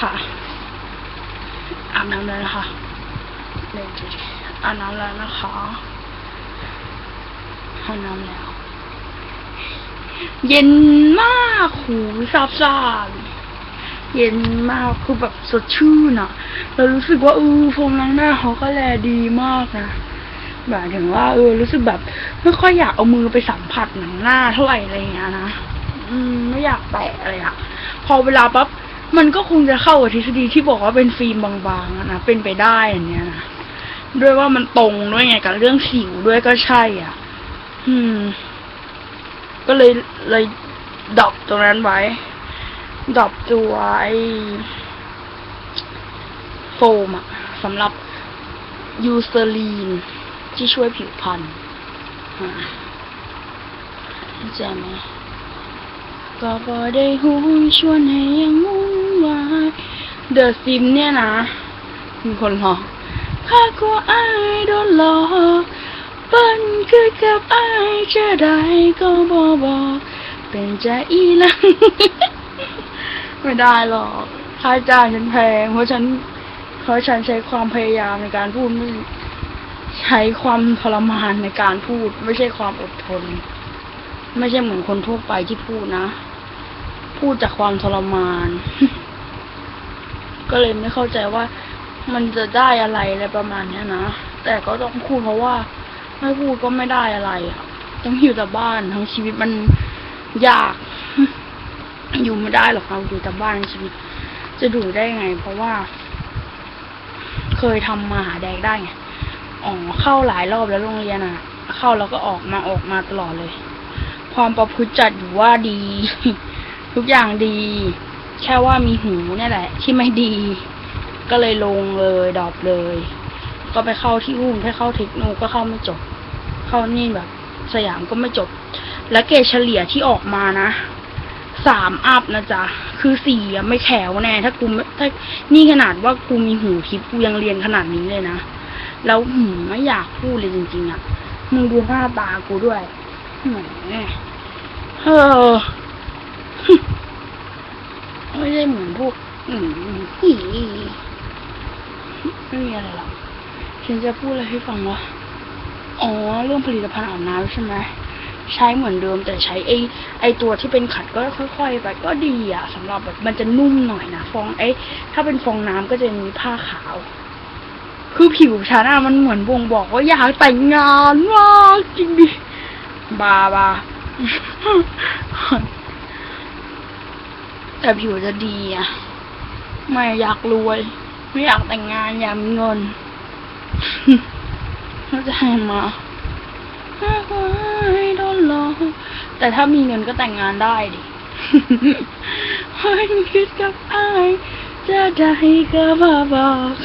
ค่ะอาบน้ำแล้วนะคะเลยดูดิอาบน้ำแล้วนะคะอาบน้ำแล้ว เย็นมากหูซาบซ่านเย็นมากคือแบบสดชื่นอะเรารู้สึกว่าเออโฟมล้างหน้าเขาก็แลดีมากนะหมายถึงว่าเออรู้สึกแบบไม่ค่อยอยากเอามือไปสัมผัสหนังหน้าเท่าไหร่อะไรเงี้ยนะอืมไม่อยากแตะอะไรอะพอเวลาปั๊บ มันก็คงจะเข้ากับทฤษฎีที่บอกว่าเป็นฟิล์มบางๆนะเป็นไปได้อย่างเนี้ยนะด้วยว่ามันตรงด้วยไงกับเรื่องสิวด้วยก็ใช่ อะ อืม ก็เลยเลยดอปตรงนั้นไว้ดอปตัวไอ้โฟมอะสำหรับยูเซอรีนที่ช่วยผิวพรรณอ่าเข้าใจไหม ก็บอได้หูชวนให้ยังมุ่งวายเดอะซิมเนี่ยนะมีคนรอกข้ากลัวอายโดนหลอกปั้นคือกับอายจะได้ก็บอบอกเป็นใจอีหลังไม่ได้หรอกค่าจ้างฉันแพงเพราะฉันเพราะฉันใช้ความพยายามในการพูดไม่ใช้ความทรมานในการพูด ไม่ใช่ความอดทน ไม่ใช่เหมือนคนทั่วไปที่พูดนะ พูดจากความทรมาน ก็เลยไม่เข้าใจว่ามันจะได้อะไรอะไรประมาณเนี้ยนะ แต่ก็ต้องพูดเพราะว่า ไม่พูดก็ไม่ได้อะไรอะต้องอยู่แต่บ้านทั้งชีวิตมันยาก อยู่ไม่ได้หรอกเราอยู่แต่บ้านชีวิต จะดูได้ไง เพราะว่า เคยทำมาหาแดกได้ไงอ๋อเข้าหลายรอบแล้วโรงเรียนอะ เข้าแล้วก็ออกมาออกมาตลอดเลย ความประพฤติจัดอยู่ว่าดี ทุกอย่างดี แค่ว่ามีหูนี่แหละ ที่ไม่ดี ก็เลยลงเลยดรอปเลย ก็ไปเข้าที่อุ้มถ้าเข้าเทคโนก็เข้าไม่จบ เข้านี่แบบ สยามก็ไม่จบ และเกรดเฉลี่ยที่ออกมานะสามอัพนะจ๊ะ คือสี่ไม่แขวแน่ ถ้ากูถ้านี่ขนาดว่ากูมีหูทิพย์กูยังเรียนขนาดนี้เลยนะ แล้วหืมไม่อยากพูดเลยจริงๆอะมึงดูหน้าตากูด้วยแหมเออ ไม่ได้เหมือนพวกอืมอีไม่มีอะไรหรอกฉันจะพูดอะไรให้ฟังว่าอ๋อ เรื่องผลิตภัณฑ์อาบน้ำใช่ไหมใช้เหมือนเดิมแต่ใช้ไอไอตัวที่เป็นขัดก็ค่อย ๆ ไปก็ดีอะสำหรับแบบมันจะนุ่มหน่อยนะฟองไอถ้าเป็นฟองน้ำก็จะมีผ้าขาว คือผิวฉันอะมันเหมือนบ่งบอกว่าอยากแต่งงานมากจริงดิบาบา แต่ผิวจะดีอะ ไม่อยากรวย ไม่อยากแต่งงานอยากมีเงินเขาใจมาให้โดนหลอกแต่ถ้ามีเงินก็แต่งงานได้ดิให้คิดกับอาย จะได้ก็มาบอก